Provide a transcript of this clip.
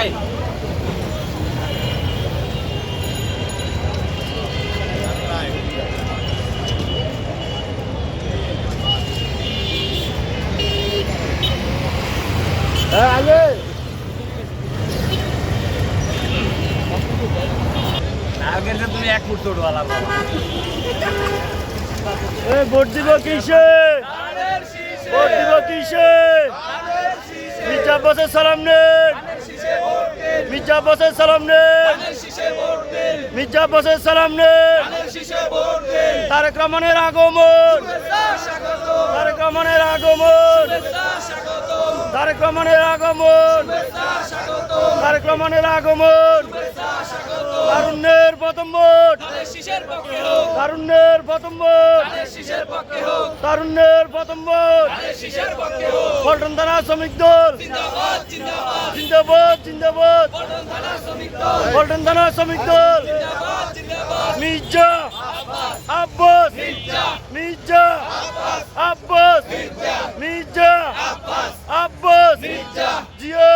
ভাই। আগের যে তুমি এক ফুট ছোটওয়ালা বাবা। ভোট দিব কিসে? ভোট দিব কিসে? আব্বাসের সালাম মির্জা আব্বাসের সালাম নেন মির্জা আব্বাসের সালাম নেন তারেক রহমানের আগমন। তারেক রহমানের আগমন। তারেক রহমানের আগমন। তারেক রহমানের আগমন। তারুণ্যের প্রথম ভোট। তারুণ্যের প্রথম ভোট। তারুণ্যের প্রথম ভোট। পল্টন থানা শ্রমিক দল। জিন্দাবাদ জিন্দাবাদ। পল্টন থানা শ্রমিক দল। মির্জা আব্বাস। মির্জা আব্বাস। মির্জা আব্বাস। জিয়া